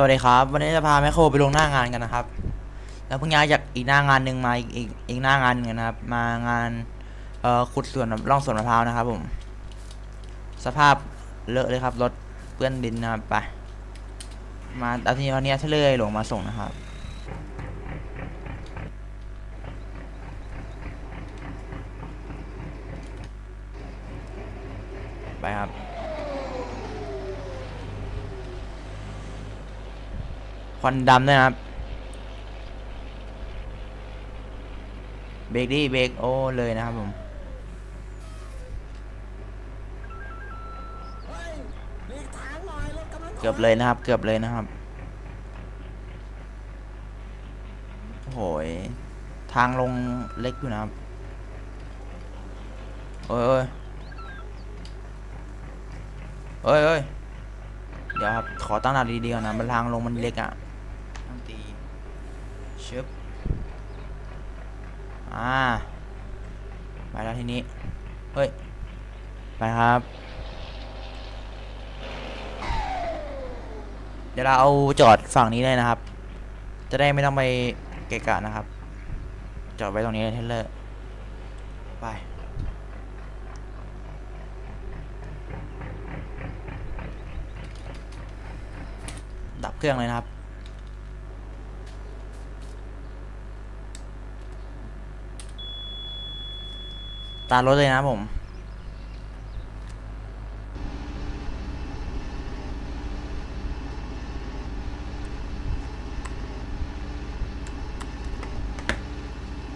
สวัสดีครับ วันนี้จะพาแมคโครไปลงหน้างานกันนะครับ แล้วเพิ่งย้ายจากอีกหน้างานหนึ่งมาอีกอีกอีกหน้างานหนึงนะครับ มางานเอ่อขุดสวนร่องสวนมะพร้าวนะครับ ผม สภาพเลอะเลยครับรถเปื้อนดินนะครับไปมาเอาทีนี้วันนี้เฉลยหลวงมาส่งนะครับไปครับ ควันดำนะครับ เบรกดิเบรกโอ้เลยนะครับผมเกือบเลยนะครับ เกือบเลยนะครับโอ้โหยทางลงเล็กอยู่นะครับ โอ้ยโอ้ยเอ้ยเอ้ยเดี๋ยวครับ ขอตั้งหลักดีๆก่อนนะมันทางลงมันเล็กอะ่ะ ต้องตีชึบอ่าไปแล้วทีนี้ เฮ้ย ไปครับ เดี๋ยวเราเอาจอดฝั่งนี้เลยนะครับ จะได้ไม่ต้องไปเกะกะนะครับ จอดไว้ตรงนี้เลยเทเลอร์ไปดับเครื่องเลยนะครับ ตารถเลยนะผม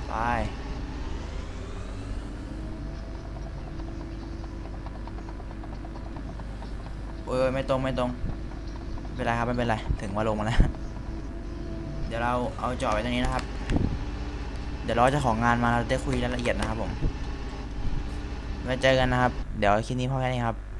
ไปโอ้ยไม่ตรง ไม่ตรงไม่เป็นไรครับ ไม่เป็นไร ถึงว่าลงมาแล้ว เดี๋ยวเราเอาจอดไว้ตรงนี้นะครับ เดี๋ยวรอเจ้าของงานมาเราจะได้คุยรายละเอียดนะครับผม เจอกันนะครับ เดี๋ยวคลิปนี้พอแค่นี้ครับ